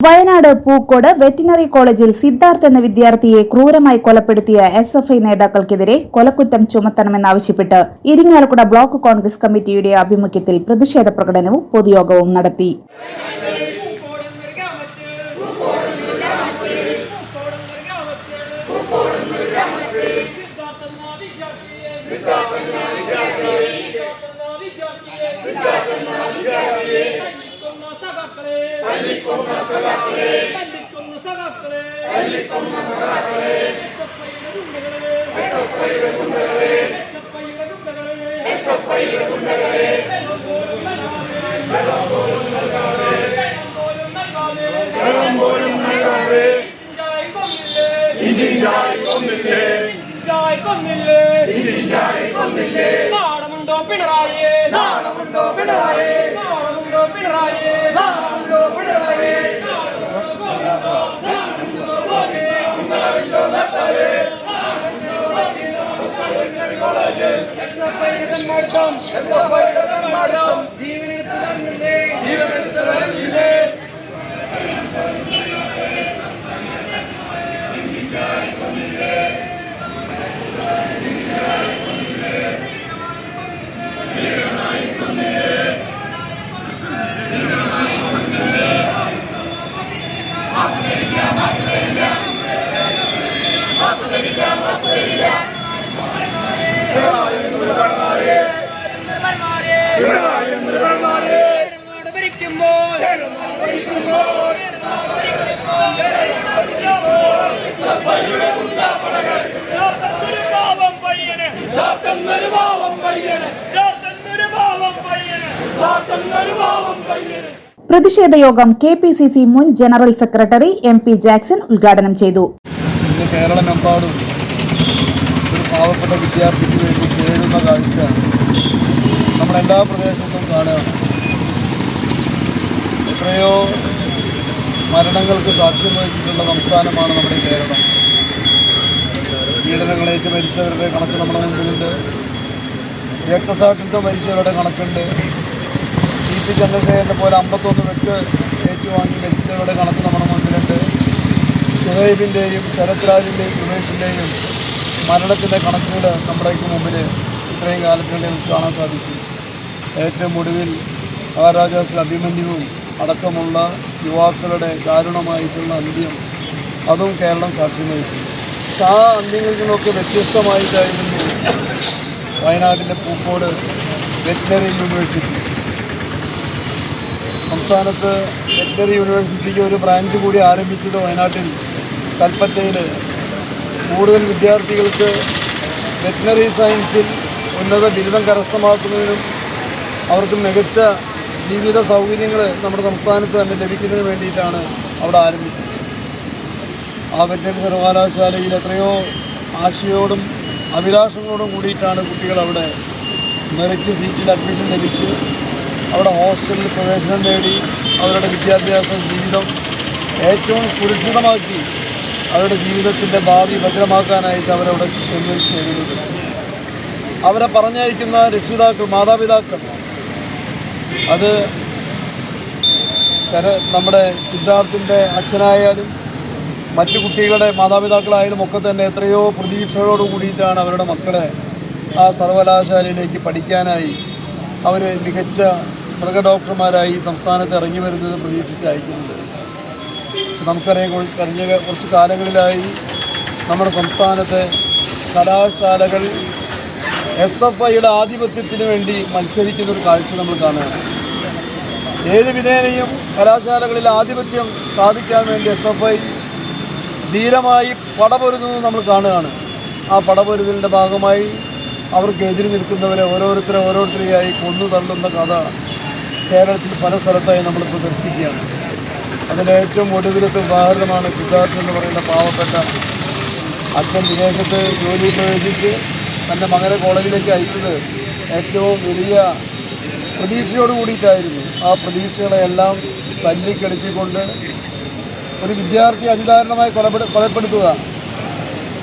Wayanad Pookode veterinary കോളേജിൽ സിദ്ധാർത്ഥ് എന്ന വിദ്യാർത്ഥിയെ ക്രൂരമായി കൊലപ്പെടുത്തിയ എസ് എഫ് ഐ നേതാക്കൾക്കെതിരെ കൊലക്കുറ്റം ചുമത്തണമെന്നാവശ്യപ്പെട്ട് ഇരിങ്ങാലക്കുട ബ്ലോക്ക് കോൺഗ്രസ് കമ്മിറ്റിയുടെ ആഭിമുഖ്യത്തിൽ പ്രതിഷേധ പ്രകടനവും പൊതുയോഗവും നടത്തി. തല്ലിക്കൊന്ന സഖാക്കളെ. തല്ലിക്കൊന്ന സഖാക്കളെ. എസ്എഫ്ഐയുടെ ഗുണ്ടകളെ. എസ്എഫ്ഐയുടെ ഗുണ്ടകളെ. വെള്ളം പോലും നൽകാതെ ഇന്ത്യയായി കൊന്നില്ലേ. നാണമുണ്ടോ പിണറായിയെ നാണമുണ്ടോ പിണറായിയെ. നാണമുണ്ടോ പിണറായിയെ. നാണമുണ്ടോ പിണറായിയെ. ജീവനെടുത്ത് പ്രതിഷേധ യോഗം കെ പി സി സി മുൻ general secretary M P Jackson ഉദ്ഘാടനം ചെയ്തു. വിദ്യാർത്ഥിക്ക് വേണ്ടി കാഴ്ച നമ്മളെല്ലാ പ്രദേശത്തും എത്രയോ മരണങ്ങൾക്ക് സാക്ഷ്യം വഹിച്ചിട്ടുള്ള സംസ്ഥാനമാണ് നമ്മുടെ കേരളം. പീഡനങ്ങളേറ്റ് മരിച്ചവരുടെ കണക്ക് നമ്മുടെ മുമ്പിലുണ്ട് രക്തസാക്ഷിത്വം മരിച്ചവരുടെ കണക്കുണ്ട്. പി ചന്ദ്രശേഖരനെ പോലെ അമ്പത്തൊന്ന് വെട്ട് ഏറ്റുവാങ്ങി മരിച്ചവരുടെ കണക്ക് നമ്മുടെ മുന്നിലുണ്ട് സുഹൈബിന്റെയും ശരത് രാജിന്റെയും സുമേഷിന്റെയും മരണത്തിന്റെ കണക്കുകൾ നമ്മുടെയൊക്കെ മുമ്പിൽ ഇത്രയും കാലത്തിനിടയിൽ കാണാൻ സാധിച്ചു. ഏറ്റവും ഒടുവിൽ മഹാരാജാസ് അഭിമന്യുവും അടക്കമുള്ള യുവാക്കളുടെ ദാരുണമായിട്ടുള്ള അന്ത്യം അതും കേരളം സാക്ഷ്യം വഹിച്ചു. പക്ഷെ ആ അന്ത്യങ്ങളിൽ നിന്നൊക്കെ വ്യത്യസ്തമായിട്ടായിരുന്നു വയനാട്ടിലെ പൂക്കോട് വെറ്റിനറി യൂണിവേഴ്സിറ്റി. സംസ്ഥാനത്ത് വെറ്ററി യൂണിവേഴ്സിറ്റിക്ക് ഒരു ബ്രാഞ്ച് കൂടി ആരംഭിച്ചത് വയനാട്ടിൽ കൽപ്പറ്റയിൽ കൂടുതൽ വിദ്യാർത്ഥികൾക്ക് വെറ്റിനറി സയൻസിൽ ഉന്നത ബിരുദം കരസ്ഥമാക്കുന്നതിനും അവർക്ക് മികച്ച ജീവിത സൗകര്യങ്ങൾ നമ്മുടെ സംസ്ഥാനത്ത് തന്നെ ലഭിക്കുന്നതിന് വേണ്ടിയിട്ടാണ് അവിടെ ആരംഭിച്ചത്. ആ വെറ്റിനറി സർവകലാശാലയിൽ എത്രയോ ആശയോടും അഭിലാഷങ്ങളോടും കൂടിയിട്ടാണ് കുട്ടികൾ അവിടെ മെറിറ്റ് സീറ്റിൽ അഡ്മിഷൻ ലഭിച്ച് അവിടെ ഹോസ്റ്റലിൽ പ്രവേശനം നേടി അവരുടെ വിദ്യാഭ്യാസ ജീവിതം ഏറ്റവും സുരക്ഷിതമാക്കി അവരുടെ ജീവിതത്തിന്റെ ഭാവി ഭദ്രമാക്കാനായിട്ട് അവരവിടെ ചെന്ന് ചെയ്യുന്നത് അവരെ പറഞ്ഞയക്കുന്ന രക്ഷിതാക്കൾ മാതാപിതാക്കൾ അത് ശര നമ്മുടെ സിദ്ധാർത്ഥിന്റെ അച്ഛനായാലും മറ്റു കുട്ടികളുടെ മാതാപിതാക്കളായാലും ഒക്കെ തന്നെ എത്രയോ പ്രതീക്ഷകളോട് കൂടിയിട്ടാണ് അവരുടെ മക്കളെ ആ സർവകലാശാലയിലേക്ക് പഠിക്കാനായി അവർ മികച്ച മൃഗ ഡോക്ടർമാരായി സംസ്ഥാനത്ത് ഇറങ്ങി വരുന്നത് പ്രതീക്ഷിച്ച് അയക്കുന്നത് പക്ഷെ നമുക്കറിയാം കഴിഞ്ഞ കുറച്ച് കാലങ്ങളിലായി നമ്മുടെ സംസ്ഥാനത്തെ കലാശാലകൾ എസ് എഫ് ഐയുടെ ആധിപത്യത്തിന് വേണ്ടി മത്സരിക്കുന്ന ഒരു കാഴ്ച നമ്മൾ കാണുകയാണ്. ഏത് വിധേനയും കലാശാലകളിൽ ആധിപത്യം സ്ഥാപിക്കാൻ വേണ്ടി എസ് എഫ് ഐ ധീരമായി പടപൊരുതുന്നത് നമ്മൾ കാണുകയാണ്. ആ പടപൊരുതലിന്റെ ഭാഗമായി അവർക്ക് എതിരി നിൽക്കുന്നവരെ ഓരോരുത്തരെ ഓരോരുത്തരെയായി കൊന്നു തള്ളുന്ന കഥ കേരളത്തിൽ പല സ്ഥലത്തായി നമ്മളിപ്പോൾ ദർശിക്കുകയാണ്. അതിന്റെ ഏറ്റവും ഒടുവിലത്തെ ഉദാഹരണമാണ് സിദ്ധാർത്ഥ് എന്ന് പറയുന്ന പാവപ്പെട്ട അച്ഛൻ വിദേശത്ത് ജോലി പ്രവേശിച്ച് തന്റെ മകനെ കോളേജിലേക്ക് അയച്ചത് ഏറ്റവും വലിയ പ്രതീക്ഷയോട് കൂടിയിട്ടായിരുന്നു ആ പ്രതീക്ഷകളെല്ലാം തല്ലിക്കെടുത്തിക്കൊണ്ട് ഒരു വിദ്യാർത്ഥി അതിദാരുണമായി കൊലപ്പെടു കൊലപ്പെടുത്തുക.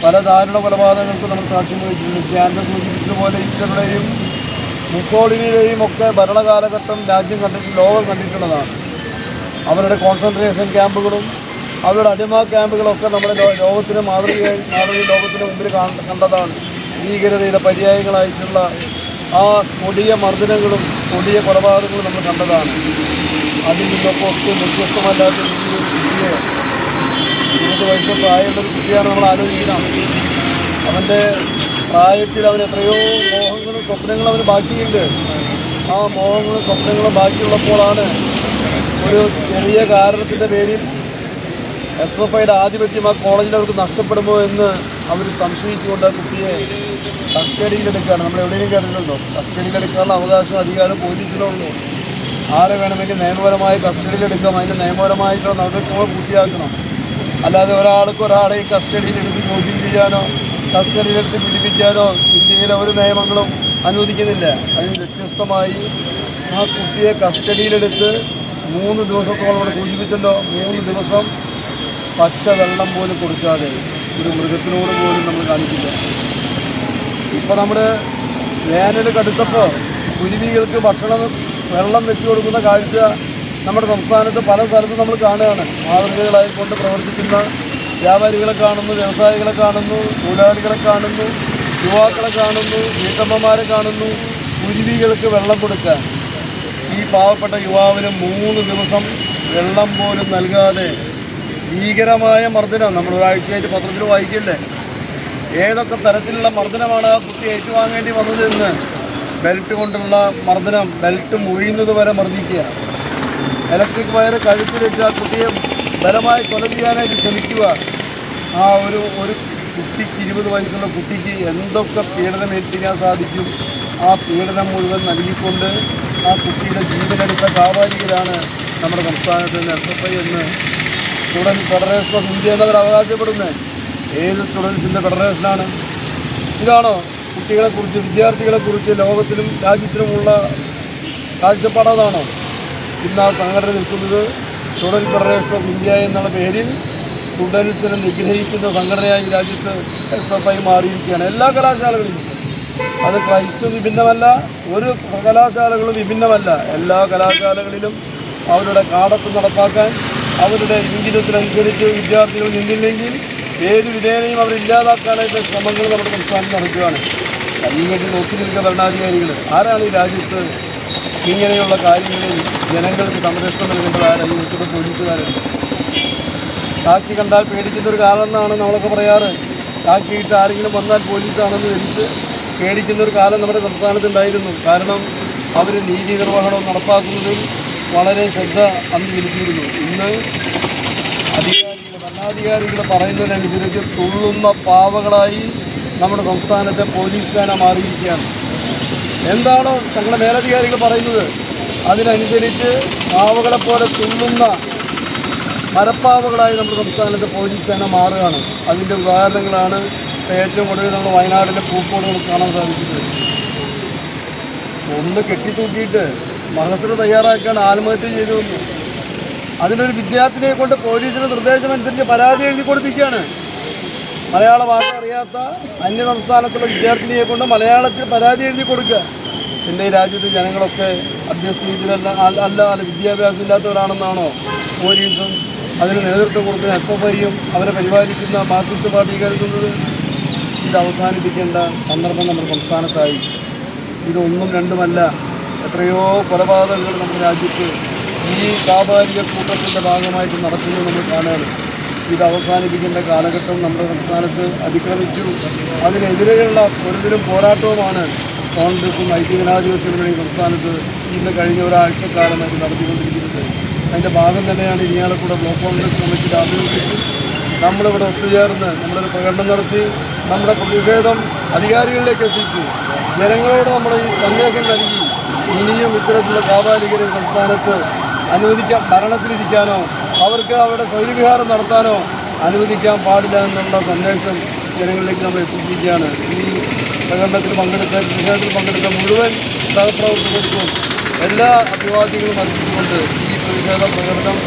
പല ദാരുണ കൊലപാതകങ്ങൾക്ക് നമ്മൾ സാക്ഷ്യം വഹിച്ചിട്ടുണ്ട്. ഞാൻ സൂചിപ്പിച്ചതുപോലെ ഹിറ്റ്ലറുടെയും മുസോളിനിയുടെയും ഒക്കെ ഭരണകാലഘട്ടം രാജ്യം കണ്ടിട്ട് ലോകം കണ്ടിട്ടുള്ളതാണ്. അവരുടെ കോൺസെൻട്രേഷൻ ക്യാമ്പുകളും അവരുടെ അടിമ ക്യാമ്പുകളൊക്കെ നമ്മുടെ ലോകത്തിന് മാതൃകയായി മാതൃക ലോകത്തിന് മുമ്പിൽ കണ്ടതാണ്. ഭീകരതയുടെ പര്യായങ്ങളായിട്ടുള്ള ആ കൊടിയ മർദ്ദനങ്ങളും കൊടിയ കൊലപാതകങ്ങളും നമ്മൾ കണ്ടതാണ്. അതിൽ നിന്നൊക്കെ ഒട്ടും വ്യത്യസ്തമല്ലാത്ത രീതിയിൽ കുട്ടിയെ ഇരുപത് വയസ്സ് പ്രായമുള്ള ഒരു കുട്ടിയാണ് നമ്മൾ ആലോചിക്കുന്നത്. അവന്റെ പ്രായത്തിൽ അവൻ എത്രയോ മോഹങ്ങളും സ്വപ്നങ്ങളും അവന് ബാക്കിയുണ്ട്. ആ മോഹങ്ങളും സ്വപ്നങ്ങളും ബാക്കിയുള്ളപ്പോഴാണ് ഒരു ചെറിയ കാരണത്തിന്റെ പേരിൽ എസ് എഫ് ഐയുടെ ആധിപത്യം ആ കോളേജിൽ അവർക്ക് നഷ്ടപ്പെടുമോ എന്ന് അവർ സംശയിച്ചുകൊണ്ട് ആ കുട്ടിയെ കസ്റ്റഡിയിലെടുക്കുകയാണ് നമ്മൾ എവിടെയെങ്കിലും കേട്ടിട്ടുണ്ടോ കസ്റ്റഡിയിലെടുക്കാനുള്ള അവകാശം അധികാരം പോലീസിനുള്ളൂ ആരെ വേണമെങ്കിൽ നിയമപരമായി കസ്റ്റഡിയിലെടുക്കാം അതിന്റെ നിയമപരമായിട്ടുള്ള നടപടിക്രമങ്ങൾ പൂർത്തിയാക്കണം. അല്ലാതെ ഒരാൾക്ക് ഒരാളെ കസ്റ്റഡിയിലെടുത്ത് ചോദ്യം ചെയ്യാനോ കസ്റ്റഡിയിലെടുത്ത് പിടിപ്പിക്കാനോ ഇന്ത്യയിലെ ഒരു നിയമങ്ങളും അനുവദിക്കുന്നില്ല. അതിന് വ്യത്യസ്തമായി ആ കുട്ടിയെ കസ്റ്റഡിയിലെടുത്ത് മൂന്ന് ദിവസത്തോളം ഇവിടെ സൂചിപ്പിച്ചല്ലോ മൂന്ന് ദിവസം പച്ച വെള്ളം പോലും കൊടുക്കാതെ ഒരു മൃഗത്തിനോട് പോലും നമ്മൾ കാണിക്കില്ല. ഇപ്പോൾ നമ്മുടെ വേനൽ കടുത്തപ്പോൾ കുരുവികൾക്ക് ഭക്ഷണം വെള്ളം വെച്ച് കൊടുക്കുന്ന കാഴ്ച നമ്മുടെ സംസ്ഥാനത്ത് പല സ്ഥലത്തും നമ്മൾ കാണുകയാണ്. മാതൃകകളായിക്കൊണ്ട് പ്രവർത്തിക്കുന്ന വ്യാപാരികളെ കാണുന്നു വ്യവസായികളെ കാണുന്നു തൊഴിലാളികളെ കാണുന്നു യുവാക്കളെ കാണുന്നു വീട്ടമ്മമാരെ കാണുന്നു കുരുവികൾക്ക് വെള്ളം കൊടുക്കാൻ. ഈ പാവപ്പെട്ട യുവാവിന് മൂന്ന് ദിവസം വെള്ളം പോലും നൽകാതെ ഭീകരമായ മർദ്ദനം നമ്മൾ ഒരാഴ്ചയായിട്ട് പത്രത്തിൽ വായിക്കില്ലേ? ഏതൊക്കെ തരത്തിലുള്ള മർദ്ദനമാണ് ആ കുട്ടി ഏറ്റുവാങ്ങേണ്ടി വന്നതെന്ന് ബെൽറ്റ് കൊണ്ടുള്ള മർദ്ദനം ബെൽറ്റ് മുഴിയുന്നത് വരെ മർദ്ദിക്കുക. ഇലക്ട്രിക് വയർ കഴുത്തിലിട്ട് ആ കുട്ടിയെ ബലമായി കൊല ചെയ്യാനായിട്ട് ശ്രമിക്കുക ആ ഒരു ഒരു കുട്ടിക്ക് ഇരുപത് വയസ്സുള്ള കുട്ടിക്ക് എന്തൊക്കെ പീഡനം ഏൽപ്പിക്കാൻ സാധിക്കും ആ പീഡനം മുഴുവൻ നൽകിക്കൊണ്ട് ആ കുട്ടിയുടെ ജീവനെടുത്ത കാവാലികരാണ് നമ്മുടെ സംസ്ഥാനത്ത് നിന്ന് എസ് എഫ് ഐ എന്ന് സ്റ്റുഡൻസ് ഫെഡറേഷൻ ഓഫ് ഇന്ത്യ എന്നവർ അവകാശപ്പെടുന്നത്. ഏത് സ്റ്റുഡൻസിന്റെ ഫെഡറേഷനാണ് ഇതാണോ കുട്ടികളെക്കുറിച്ച് വിദ്യാർത്ഥികളെക്കുറിച്ച് ലോകത്തിലും രാജ്യത്തിലുമുള്ള കാഴ്ചപ്പാടതാണോ ഇന്ന് ആ സംഘടന നിൽക്കുന്നത് സ്റ്റുഡന്റ് ഫെഡറേഷൻ ഓഫ് ഇന്ത്യ എന്നുള്ള പേരിൽ സ്റ്റുഡൻസിനെ നിഗ്രഹിക്കുന്ന സംഘടനയായി രാജ്യത്ത് എസ് എഫ് ഐ മാറിയിരിക്കുകയാണ്. എല്ലാ കലാശാലകളിലും. അത് ക്രൈസ്റ്റ് വിഭിന്നമല്ല ഒരു കലാശാലകളും വിഭിന്നമല്ല. എല്ലാ കലാശാലകളിലും അവരുടെ കാടത്ത് നടപ്പാക്കാൻ അവരുടെ ഇംഗിതത്തിനനുസരിച്ച് വിദ്യാർത്ഥികൾ നിന്നില്ലെങ്കിൽ ഏത് വിധേനയും അവർ ഇല്ലാതാക്കാനായിട്ടുള്ള ശ്രമങ്ങൾ നമ്മുടെ സംസ്ഥാനം നടക്കുകയാണ്. അതിനുവേണ്ടി നോക്കി നിൽക്കുന്ന ഭരണാധികാരികൾ ആരാണ് ഈ രാജ്യത്ത് ഇങ്ങനെയുള്ള കാര്യങ്ങളിൽ ജനങ്ങൾക്ക് സംരക്ഷണം നൽകേണ്ടത് ആരാ ഈ നിൽക്കുന്ന പോലീസുകാരുണ്ട് കാക്കി കണ്ടാൽ പേടിക്കുന്നൊരു കാലമെന്നാണ് നമ്മളൊക്കെ പറയാറ്. കാക്കിയിട്ട് ആരെങ്കിലും വന്നാൽ പോലീസാണെന്ന് ധരിച്ച് പേടിക്കുന്നൊരു കാലം നമ്മുടെ സംസ്ഥാനത്തുണ്ടായിരുന്നു. കാരണം അവർ നീതി നിർവഹണം നടപ്പാക്കുന്നതിൽ വളരെ ശ്രദ്ധ അന്ന് ചെലുത്തിയിരുന്നു. ഇന്ന് അധികാരികൾ ഭരണാധികാരികൾ പറയുന്നതിനനുസരിച്ച് തുള്ളുന്ന പാവകളായി നമ്മുടെ സംസ്ഥാനത്തെ പോലീസ് സേന മാറിയിരിക്കുകയാണ്. എന്താണോ തങ്ങളുടെ മേലധികാരികൾ പറയുന്നത്? അതിനനുസരിച്ച് പാവകളെ പോലെ തുള്ളുന്ന മരപ്പാവകളായി നമ്മുടെ സംസ്ഥാനത്തെ പോലീസ് സേന മാറുകയാണ്. അതിന്റെ ഉദാഹരണങ്ങളാണ് ഏറ്റവും കൂടുതൽ നമ്മൾ വയനാടിന്റെ പൂക്കോട് നമുക്ക് കാണാൻ സാധിച്ചിട്ടുണ്ട് ഒന്ന് കെട്ടിത്തൂക്കിയിട്ട് മഹസർ തയ്യാറാക്കാൻ ആത്മഹത്യ ചെയ്തു വന്നു അതിനൊരു വിദ്യാർത്ഥിനിയെ കൊണ്ട് പോലീസിന്റെ നിർദ്ദേശമനുസരിച്ച് പരാതി എഴുതി കൊടുപ്പിക്കുകയാണ്. മലയാള ഭാഷ അറിയാത്ത അന്യ സംസ്ഥാനത്തുള്ള വിദ്യാർത്ഥിനിയെ കൊണ്ട് മലയാളത്തിൽ പരാതി എഴുതി കൊടുക്കുക. എന്റെ ഈ രാജ്യത്തെ ജനങ്ങളൊക്കെ അഭ്യസിച്ചിട്ടല്ല അല്ല അല്ല അല്ല വിദ്യാഭ്യാസം ഇല്ലാത്തവരാണെന്നാണോ പോലീസും അതിന് നേതൃത്വം കൊടുക്കുന്ന എസ് എഫ് ഐയും അവരെ പരിപാലിക്കുന്ന മാർക്സിസ്റ്റ് പാർട്ടി കരുതുന്നത്? ഇത് അവസാനിപ്പിക്കേണ്ട സന്ദർഭം നമ്മുടെ സംസ്ഥാനത്തായി. ഇതൊന്നും രണ്ടുമല്ല. എത്രയോ കൊലപാതകങ്ങൾ നമ്മുടെ രാജ്യത്ത് ഈ വ്യാപാരിക കൂട്ടത്തിന്റെ ഭാഗമായിട്ട് നടക്കുന്നത് നമ്മൾ കാണുകയാണ്. ഇത് അവസാനിപ്പിക്കേണ്ട കാലഘട്ടം നമ്മുടെ സംസ്ഥാനത്ത് അതിക്രമിച്ചു. അതിനെതിരെയുള്ള ഒരുതരം പോരാട്ടവുമാണ് കോൺഗ്രസും ഐക്യ വേണ്ടി സംസ്ഥാനത്ത് ഇന്ന് കഴിഞ്ഞ ഒരാഴ്ചക്കാലമായിട്ട് നടത്തിക്കൊണ്ടിരിക്കുന്നത്. അതിന്റെ ഭാഗം തന്നെയാണ് ഇനിയാലക്കൂടെ ബ്ലോക്ക് കോൺഗ്രസ് കമ്മിറ്റിയുടെ ആഭിമുഖ്യത്തിൽ നമ്മളിവിടെ ഒത്തുചേർന്ന് നമ്മളൊരു പ്രകടനം നടത്തി നമ്മുടെ പ്രതിഷേധം അധികാരികളിലേക്ക് എത്തിച്ചു. ജനങ്ങളോട് നമ്മൾ ഈ സന്ദേശം നൽകി ഇനിയും ഇത്തരത്തിലുള്ള കാപാലികരെ സംസ്ഥാനത്ത് അനുവദിക്കാൻ ഭരണത്തിലിരിക്കാനോ അവർക്ക് അവരുടെ സ്വൈര്യവിഹാരം നടത്താനോ അനുവദിക്കാൻ പാടില്ല എന്നുള്ള സന്ദേശം ജനങ്ങളിലേക്ക് നമ്മൾ എത്തിച്ചിരിക്കുകയാണ്. ഈ പ്രകടനത്തിൽ പങ്കെടുത്ത പ്രതിഷേധത്തിൽ പങ്കെടുത്ത മുഴുവൻ സഹപ്രവർത്തകർക്കും എല്ലാ അഭിവാദികളും അർപ്പിച്ചുകൊണ്ട് ഈ പ്രതിഷേധ പ്രകടനം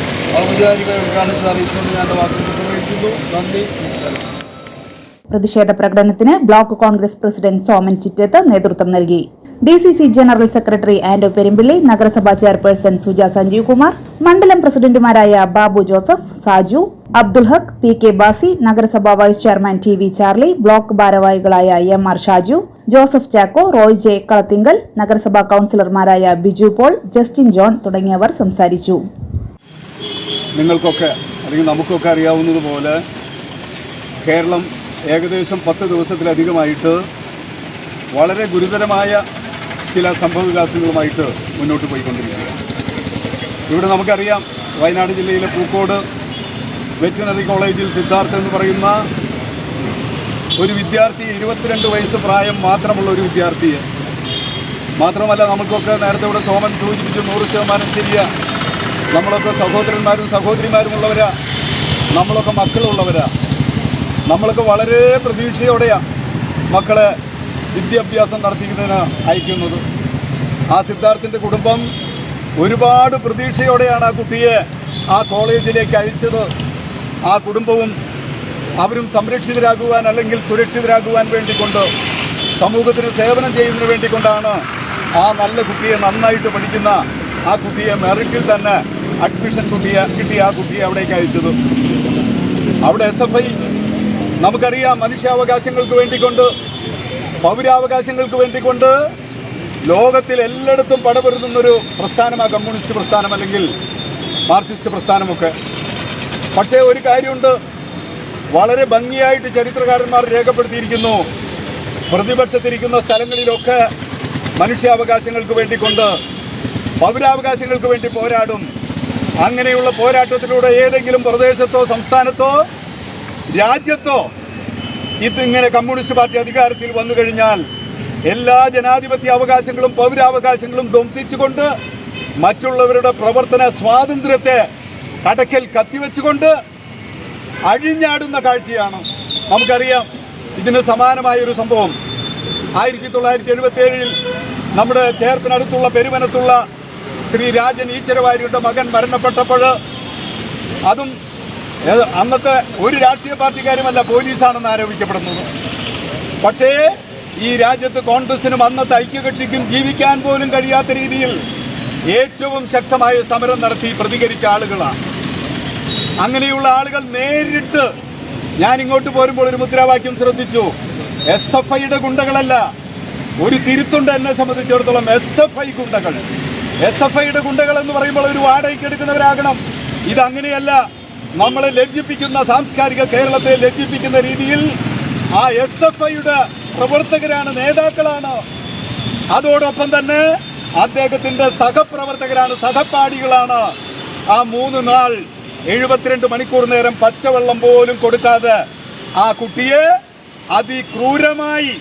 ഔപചാരിക ഉദ്ഘാടനത്തിൽ അറിയിച്ചുകൊണ്ട് ഞാൻ വാക്കുകൾ നിർവഹിക്കുന്നു. നന്ദി നമസ്കാരം. പ്രതിഷേധ പ്രകടനത്തിന് ബ്ലോക്ക് കോൺഗ്രസ് പ്രസിഡന്റ് സോമൻ ചിറ്റേത്ത് നേതൃത്വം നൽകി. D C C general secretary Anto Perumpilly നഗരസഭാ ചെയർപേഴ്സൺ സുജ സഞ്ജീവ് കുമാർ മണ്ഡലം പ്രസിഡന്റുമാരായ ബാബു ജോസഫ് സാജു അബ്ദുൽ ഹക്ക് പി കെ ബാസി നഗരസഭാ vice chairman T V Charlie block ഭാരവാഹികളായ M R Shaju Joseph Chacko Roy J Kalathinkal നഗരസഭാ കൌൺസിലർമാരായ ബിജു പോൾ ജസ്റ്റിൻ ജോൺ തുടങ്ങിയവർ സംസാരിച്ചു. നിങ്ങൾക്കൊക്കെ അല്ലെങ്കിൽ നമുക്കൊക്കെ അറിയാവുന്നതുപോലെ കേരളം ഏകദേശം പത്ത് ദിവസത്തിലധികമായിട്ട് വളരെ ഗുരുതരമായ ചില സംഭവവികാസങ്ങളുമായിട്ട് മുന്നോട്ട് പോയിക്കൊണ്ടിരിക്കുകയാണ്. ഇവിടെ നമുക്കറിയാം വയനാട് ജില്ലയിലെ പൂക്കോട് വെറ്റിനറി കോളേജിൽ സിദ്ധാർത്ഥ എന്ന് പറയുന്ന ഒരു വിദ്യാർത്ഥി ഇരുപത്തിരണ്ട് വയസ്സ് പ്രായം മാത്രമുള്ള ഒരു വിദ്യാർത്ഥിയെ മാത്രമല്ല നമുക്കൊക്കെ നേരത്തെ ഇവിടെ സോമൻ സൂചിപ്പിച്ചു നൂറ് ശതമാനം ശരിയാ. നമ്മളൊക്കെ സഹോദരന്മാരും സഹോദരിമാരും ഉള്ളവരാ. നമ്മളൊക്കെ മക്കളുള്ളവരാ. നമ്മളൊക്കെ വളരെ പ്രതീക്ഷയോടെയാണ് മക്കളെ വിദ്യാഭ്യാസം നടത്തിക്കുന്നതിന് അയക്കുന്നത്. ആ സിദ്ധാർത്ഥിന്റെ കുടുംബം ഒരുപാട് പ്രതീക്ഷയോടെയാണ് ആ കുട്ടിയെ ആ കോളേജിലേക്ക് അയച്ചത്. ആ കുടുംബവും അവരും സംരക്ഷിതരാകുവാൻ അല്ലെങ്കിൽ സുരക്ഷിതരാകുവാൻ വേണ്ടിക്കൊണ്ട് സമൂഹത്തിന് സേവനം ചെയ്യുന്നതിന് വേണ്ടിക്കൊണ്ടാണ് ആ നല്ല കുട്ടിയെ നന്നായിട്ട് പഠിക്കുന്ന ആ കുട്ടിയെ മെറിറ്റിൽ തന്നെ അഡ്മിഷൻ കുട്ടിയെ കിട്ടിയ ആ കുട്ടിയെ അവിടേക്ക് അയച്ചത്. അവിടെ എസ് എഫ് ഐ നമുക്കറിയാം മനുഷ്യാവകാശങ്ങൾക്ക് വേണ്ടിക്കൊണ്ട് പൗരാവകാശങ്ങൾക്ക് വേണ്ടിക്കൊണ്ട് ലോകത്തിൽ എല്ലായിടത്തും പടപൊരുതുന്നൊരു പ്രസ്ഥാനമാണ് കമ്മ്യൂണിസ്റ്റ് പ്രസ്ഥാനം അല്ലെങ്കിൽ മാർക്സിസ്റ്റ് പ്രസ്ഥാനമൊക്കെ. പക്ഷേ ഒരു കാര്യമുണ്ട്. വളരെ ഭംഗിയായിട്ട് ചരിത്രകാരന്മാർ രേഖപ്പെടുത്തിയിരിക്കുന്നു. പ്രതിപക്ഷത്തിരിക്കുന്ന സ്ഥലങ്ങളിലൊക്കെ മനുഷ്യാവകാശങ്ങൾക്ക് വേണ്ടിക്കൊണ്ട് പൗരാവകാശങ്ങൾക്ക് വേണ്ടി പോരാടും. അങ്ങനെയുള്ള പോരാട്ടത്തിലൂടെ ഏതെങ്കിലും പ്രദേശത്തോ സംസ്ഥാനത്തോ രാജ്യത്തോ ഇതിങ്ങനെ കമ്മ്യൂണിസ്റ്റ് പാർട്ടി അധികാരത്തിൽ വന്നു കഴിഞ്ഞാൽ എല്ലാ ജനാധിപത്യ അവകാശങ്ങളും പൗരാവകാശങ്ങളും ധ്വംസിച്ചുകൊണ്ട് മറ്റുള്ളവരുടെ പ്രവർത്തന സ്വാതന്ത്ര്യത്തെ കടക്കൽ കത്തിവെച്ചുകൊണ്ട് അഴിഞ്ഞാടുന്ന കാഴ്ചയാണ്. നമുക്കറിയാം ഇതിന് സമാനമായ ഒരു സംഭവം. ആയിരത്തി തൊള്ളായിരത്തി എഴുപത്തി ഏഴിൽ നമ്മുടെ ചേർപ്പിനടുത്തുള്ള പെരുവനത്തുള്ള ശ്രീ രാജൻ ഈച്ചരവാരിയുടെ മകൻ മരണപ്പെട്ടപ്പോൾ അതും ഏത് അന്നത്തെ ഒരു രാഷ്ട്രീയ പാർട്ടിക്കാരുമല്ല പോലീസാണെന്ന് ആരോപിക്കപ്പെടുന്നത്. പക്ഷേ ഈ രാജ്യത്ത് കോൺഗ്രസിനും അന്നത്തെ ഐക്യകക്ഷിക്കും ജീവിക്കാൻ പോലും കഴിയാത്ത രീതിയിൽ ഏറ്റവും ശക്തമായ സമരം നടത്തി പ്രതികരിച്ച ആളുകളാണ്. അങ്ങനെയുള്ള ആളുകൾ നേരിട്ട് ഞാൻ ഇങ്ങോട്ട് പോരുമ്പോൾ ഒരു മുദ്രാവാക്യം ശ്രദ്ധിച്ചു. എസ് എഫ് ഐയുടെ ഗുണ്ടകളല്ല. ഒരു തിരുത്തുണ്ട് എന്നെ സംബന്ധിച്ചിടത്തോളം എസ് എഫ് ഐ ഗുണ്ടകൾ. എസ് എഫ് ഐയുടെ ഗുണ്ടകൾ എന്ന് പറയുമ്പോൾ ഒരു വാടകയ്ക്ക് എടുക്കുന്നവരാകണം. ഇതങ്ങനെയല്ല. നമ്മളെ ലജ്ജിപ്പിക്കുന്ന സാംസ്കാരിക കേരളത്തെ ലജ്ജിപ്പിക്കുന്ന രീതിയിൽ ആ എസ് എഫ് ഐയുടെ പ്രവർത്തകരാണ് നേതാക്കളാണ്. അതോടൊപ്പം തന്നെ അദ്ദേഹത്തിന്റെ സഹപ്രവർത്തകരാണ് സഹപാഠികളാണ്. ആ മൂന്ന് നാൾ എഴുപത്തിരണ്ട് മണിക്കൂർ നേരം പച്ചവെള്ളം പോലും കൊടുക്കാതെ ആ കുട്ടിയെ അതിക്രൂരമായി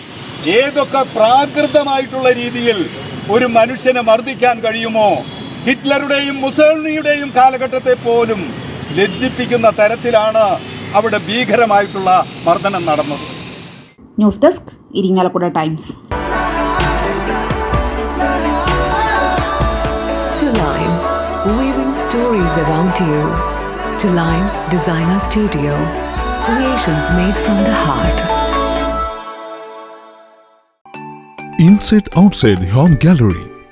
ഏതൊക്കെ പ്രാകൃതമായിട്ടുള്ള രീതിയിൽ ഒരു മനുഷ്യനെ മർദ്ദിക്കാൻ കഴിയുമോ? ഹിറ്റ്ലറുടെയും മുസോളിനിയുടെയും കാലഘട്ടത്തെ പോലും ലജ്ജിപ്പിക്കുന്ന തരത്തിലാണ് അവിടെ ഭീകരമായിട്ടുള്ള മർദ്ദനം നടന്നത് news desk Irinjalakuda times weaving stories around you. To Line Designer Studio, creations made from the heart. Inside Outside Home gallery